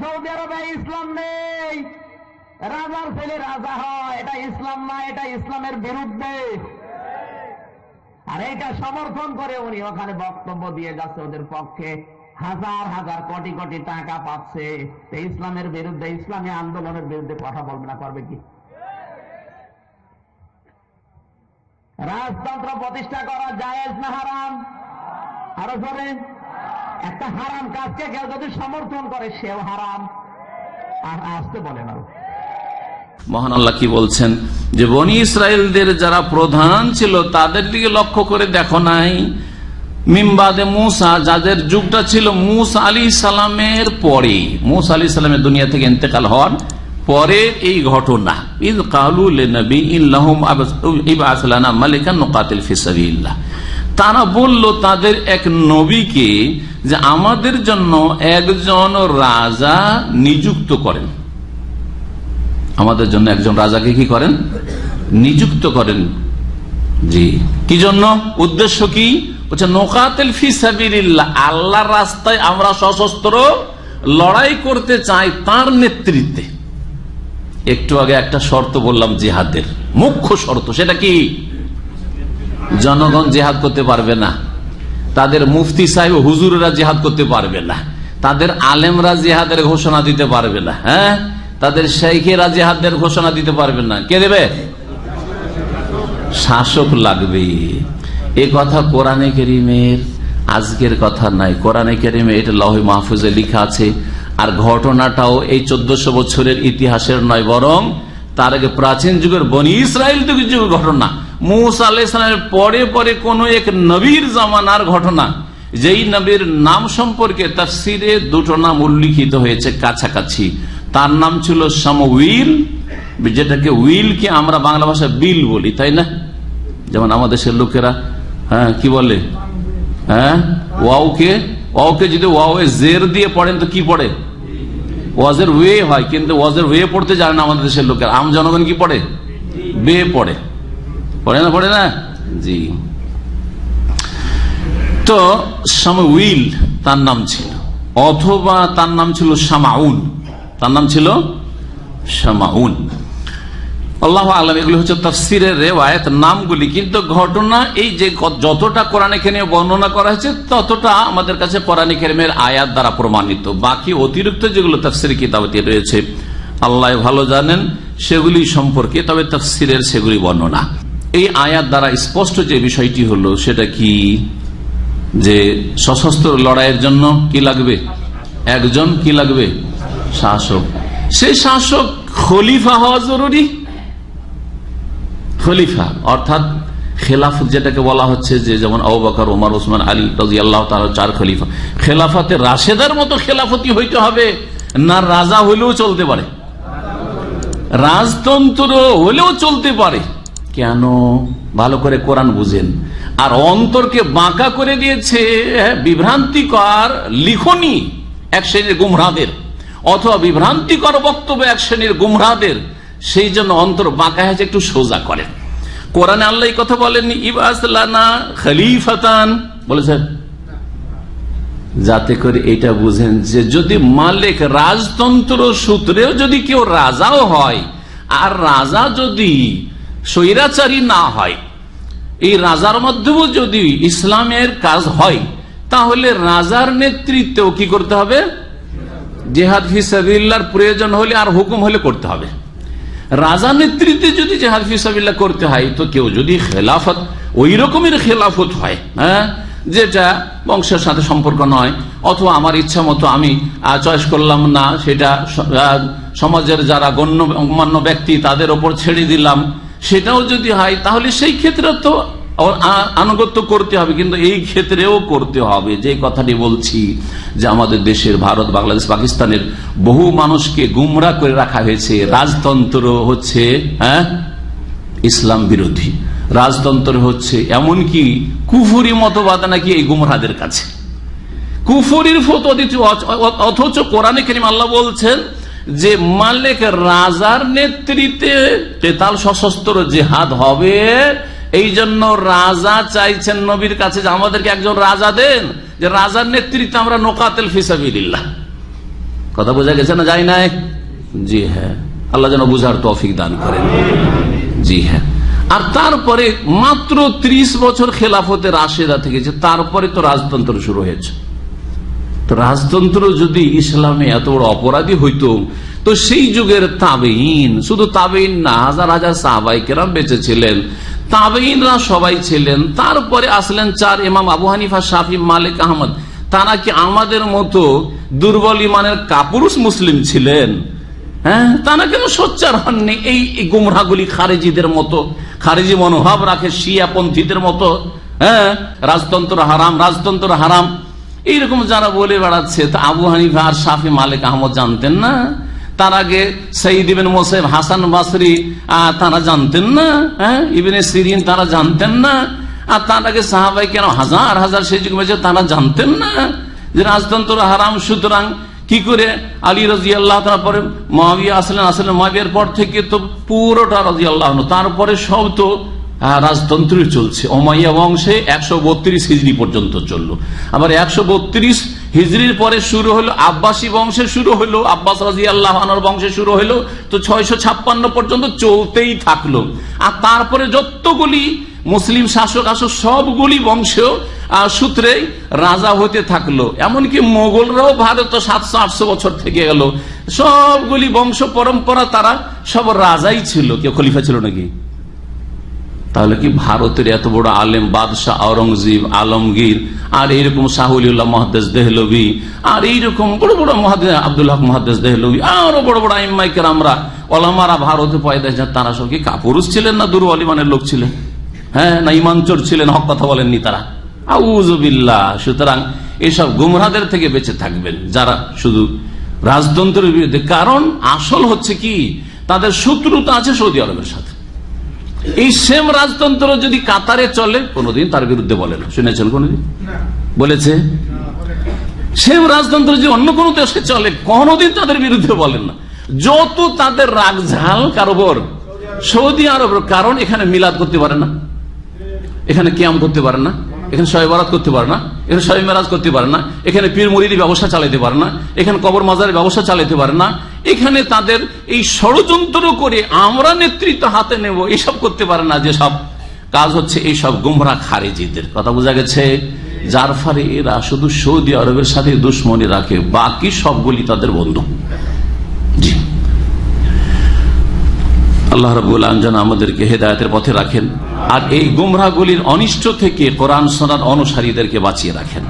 Saudi আরবে ইসলাম নেই। রাজার ছেলে রাজা হয়, এটা ইসলাম না, এটা ইসলামের বিরুদ্ধে। আর এটা সমর্থন করে উনি, ওখানে বক্তব্য দিয়ে যাচ্ছে ওদের পক্ষে। হাজার হাজার, কোটি কোটি টাকা পাচ্ছে। ইসলামের বিরুদ্ধে, ইসলামী আন্দোলনের বিরুদ্ধে কথা বলবে না, করবে কি? রাজতন্ত্র প্রতিষ্ঠা করা জায়েজ না হারাম? আরও জোরে। একটা হারাম কাজকে কেউ যদি সমর্থন করে, সেও হারাম। আর আসতে বলে না মহান আল্লাহ কি বলছেন? যে বনি ইসরায়েলদের যারা প্রধান ছিল, তাদের দিকে লক্ষ্য করে দেখো নাই। মিমবাদে মুসা, যাদের যুগটা ছিল মুসা আলী সালামের পরে মুসা আলী সালামের দুনিয়া থেকে ইন্তেকাল হওয়ার পরে এই ঘটনা ঈদ কালুল নবী ইল্লাহুম ইবাসলানা মালিকান নোকাতিল ফিসাবিল্লাহ তারা বলল, তাদের এক নবীকে যে আমাদের জন্য একজন রাজা নিযুক্ত করেন। আমাদের জন্য একজন রাজাকে কি করেন? নিযুক্ত করেন। জি। কি জন্য? উদ্দেশ্য কি? বলছে নোকাতেল ফিসাবিল্লাহ আল্লাহর রাস্তায় আমরা সশস্ত্র লড়াই করতে চাই তার নেতৃত্বে। একটু আগে একটা শর্ত বললাম, জেহাদের। মুখ্য শর্ত, সেটা কি? জনগণ জেহাদ করতে পারবে না। তাদের মুফতি সাহেব, হুজুররা জেহাদ করতে পারবে না। তাদের আলেমরা জেহাদের ঘোষণা দিতে পারবে না হ্যাঁ? তাদের শেখেরা জেহাদের ঘোষণা দিতে পারবে না। কে দেবে? শাসক লাগবে। এ কথা কোরআনে কেরিমের, আজকের কথা নাই। কোরআনে কেরিমে এটা লহ মাহফুজে লিখা আছে আর ঘটনাটাও এই চোদ্দশো বছরের ইতিহাসের নয়, বরং তার আগে প্রাচীন যুগের বনি ইসরায়েল যুগের ঘটনা, মুসা আলাইসলামের পরে পরে কোন এক নবীর জামানার ঘটনা, যেই নবীর নাম সম্পর্কে তার সিরে দুটো নাম উল্লিখিত হয়েছে কাছাকাছি। তার নাম ছিল সমউইল যেটাকে উইলকে আমরা বাংলা ভাষায় বিল বলি, তাই না? যেমন আমাদের দেশের লোকেরা হ্যাঁ কি বলে? হ্যাঁ ওয়াওকে ওয়াওকে যদি ওয়াও জের দিয়ে পড়েন তো কি পড়ে? ওয়াজের ওয়ে হয়, কিন্তু ওয়াজের ওয়ে পড়তে জানে না আমাদের দেশের লোকের। আম জনগণ কি পড়ে? বে পড়ে। পড়ে না পড়ে না? জি। তো উইল তার নাম ছিল। অথবা তার নাম ছিল শামাউন তার নাম ছিল শামাউন আল্লাহ আলম এগুলো হচ্ছে তফসিরের রেওয়ায়ত, নামগুলি। কিন্তু ঘটনা এই যে যতটা কোরআন এখানে বর্ণনা করা হয়েছে, ততটা আমাদের কাছে কোরআন খেরেমের আয়াত দ্বারা প্রমাণিত। বাকি অতিরিক্ত যেগুলো তফসির কিতাবতে রয়েছে, আল্লাহ ভালো জানেন, সেগুলি সম্পর্কে, তবে তফসিরের সেগুলি বর্ণনা। এই আয়াত দ্বারা স্পষ্ট যে বিষয়টি হলো, সেটা কি? যে সশস্ত্র লড়াইয়ের জন্য কি লাগবে? একজন কি লাগবে? শাসক। সেই শাসক খলিফা হওয়া জরুরি? খলিফা, অর্থাৎ খেলাফত যেটাকে বলা হচ্ছে যে যেমন আবাকর ওমর ওসমান আলী রাজি আল্লাহ তার চার খলিফা। খেলাফাতে রাশেদার মতো খেলাফতি হইতে হবে না রাজা হইলেও চলতে পারে? রাজতন্ত্র হলেও চলতে পারে। কেন? ভালো করে কোরআন বুঝেন। আর অন্তরকে বাঁকা করে দিয়েছে বিভ্রান্তিকর লিখনি এক শ্রেণির গুমরাদের অথবা বিভ্রান্তিকর বক্তব্য এক শ্রেণির গুমরাদের সেই জন্য অন্তর বাঁকা হয়েছে একটু সোজা করেন। কোরআনে আল্লাহ কথা বলেননি ইবাসলানা খলিফাতান। বলেছেন যাতে করে এটা বুঝেন যে যদি মালিক রাজতন্ত্র সূত্রেও যদি কেউ রাজাও হয়, আর রাজা যদি স্বৈরাচারী না হয়, এই রাজার মধ্যেও যদি ইসলামের কাজ হয়, তাহলে রাজার নেতৃত্বেও কি করতে হবে? জেহাদ ফিসাবিল্লার প্রয়োজন হলে আর হুকুম হলে করতে হবে। রাজা নেতৃত্বে যদি জেহাদ ফিসাবিল্লা করতে হয়, তো কেউ যদি খেলাফত ওই রকমের খেলাফত হয় হ্যাঁ যেটা বংশের সাথে সম্পর্ক নয়, অথবা আমার ইচ্ছা মতো আমি চয়েস করলাম না, সেটা সমাজের যারা গণ্য গণ্যমান্য ব্যক্তি, তাদের ওপর ছেড়ে দিলাম, সেটাও যদি হয়, তাহলে সেই ক্ষেত্রে তো আনুগত্য করতে হবে, কিন্তু এই ক্ষেত্রেও করতে হবে। যে কথাটি বলছি যে আমাদের দেশের ভারত, বাংলাদেশ, পাকিস্তানের বহু মানুষকে গুমরা করে রাখা হয়েছে। রাজতন্ত্র হচ্ছে হ্যাঁ? ইসলাম বিরোধী। রাজতন্ত্র হচ্ছে এমনকি কুফুরি মতবাদ নাকি এই গুমরাদের কাছে। কুফুরির ফত অথচ কোরআনে করিম আল্লাহ বলছেন যে, মালিক রাজার নেতৃত্বে তেতাল সশস্ত্র জেহাদ হবে এই জন্য রাজা চাইছেন নবীর কাছে যে আমাদেরকে একজন রাজা দেন, যে রাজার নেতৃত্বে আমরা নোকাতেল ফিসাবিল্লাহ কথা বোঝা গেছে না যায় নাই? জি হ্যাঁ। আল্লাহ যেন বুঝার তৌফিক দান করেন। জি হ্যাঁ। আর তারপরে মাত্র ৩০ বছর খেলাফতে রাশেদা থেকে যে তারপরে তো রাজতন্ত্র শুরু হয়েছে। তো রাজতন্ত্র যদি ইসলামে এত বড় অপরাধী হইতো, তো সেই যুগের তাবেইন শুধু তাবেইন না, হাজার হাজার সাহাবাই কেরাম বেঁচে ছিলেন। তাবেইনরা সবাই ছিলেন। তারপরে আসলেন চার ইমাম আবু হানিফা, শাফি, মালিক, আহমদ। তারা কি আমাদের মতো দুর্বল ইমানের কাপুরুষ মুসলিম ছিলেন? হ্যাঁ তারা কেন সোচ্চার হননি? এই গুমরাগুলি খারেজিদের মতো, খারেজি মনোভাব রাখে শিয়াপন্থীদের মতো। হ্যাঁ রাজতন্ত্র হারাম রাজতন্ত্র হারাম। এইরকম যারা বলে বেড়াচ্ছে, তা আবু হানিফা আর শাফি, মালিক, আহমদ জানতেন না? তার আগে সঈদ ইবেন মোসেফ হাসান বাসরি তারা জানতেন না হ্যাঁ? সিরিন তারা জানতেন না, আর তার আগে সাহাবাই কেন হাজার হাজার সেই যুগ তারা জানতেন না যে রাজতন্ত্র হারাম, সুতরাং কি করে আলী রাজি আল্লাহ তারপরে মহাবিয়া আসলেন আসলেন মহাবিয়ার পর থেকে তো পুরোটা রাজি আল্লাহ তারপরে সব তো রাজতন্ত্রই চলছে। ওমাইয়া বংশে একশো বত্রিশ হিজড়ি পর্যন্ত চলল। আবার একশো বত্রিশ হিজড়ির পরে শুরু হলো আব্বাসী বংশে শুরু হলো, আব্বাস রাজি আল্লাহ বংশে শুরু হলো, তো ছয়শো ছাপ্পান্ন পর্যন্ত চলতেই থাকল। আর তারপরে যতগুলি মুসলিম শাসক আসক সবগুলি বংশ সূত্রে রাজা হতে থাকল। এমনকি মোগলরাও ভারত সাতশো আটশো বছর থেকে গেল। সবগুলি বংশ পরম্পরা তারা সব রাজাই ছিল। কেউ খলিফা ছিল নাকি? তাহলে কি ভারতের এত বড় আলেম, বাদশাহ আওরঙ্গজীব আলমগীর, আর এইরকম শাহুলিউল্লাহ মহাদেশ দেহলবি আর এইরকম বড় বড় মহাদেশ আব্দুল্লাহ মহাদেশ দেহলবি আরও বড় বড় আইমাইকের আমরা ওলামারা ভারতে পয়দা তারা সব কি কাপুরুষ ছিলেন না দুর্বল ইমানের লোক ছিলেন? হ্যাঁ না ইমানচোর ছিলেন, হক কথা বলেননি তারা। আউজবিল্লাহ সুতরাং এসব গুমরাদের থেকে বেঁচে থাকবেন, যারা শুধু রাজতন্ত্রের বিরুদ্ধে, কারণ আসল হচ্ছে কি, তাদের শত্রুতা আছে সৌদি আরবের সাথে। এই সেম রাজতন্ত্র যদি কাতারে চলে, কোনদিন তার বিরুদ্ধে বলে না। শুনেছেন কোনদিন? বলেছে? সেম রাজতন্ত্র যদি অন্য কোন দেশে চলে, কোনদিন তাদের বিরুদ্ধে বলেন না। যত তাদের রাগ ঝাল কারোবর সৌদি আরবের কারণ এখানে মিলাদ করতে পারে না। এখানে ক্যাম করতে পারে না। এখানে শয়ে বরাত করতে পারে না। এখানে মেরাজ করতে পারে না। এখানে পীর মুরিদি ব্যবসা চালাতে পারে না। এখানে কবর মাজারের ব্যবসা চালাতে পারে না। এখানে তাদের এই ষড়যন্ত্র করে আমরা নেতৃত্ব হাতে নেব, এসব করতে পারে না যে সব কাজ হচ্ছে এই সব গুমরা খারেজিদের। কথা বোঝা গেছে? যার ফলে এরা শুধু সৌদি আরবের সাথে দুশ্মনী রাখে, বাকি সবগুলি তাদের বন্ধু। আল্লাহ রবুল আলম আমাদেরকে হেদায়তের পথে রাখেন আর এই গুমরাগুলির অনিষ্ট থেকে কোরআন সোনার অনুসারীদেরকে বাঁচিয়ে রাখেন।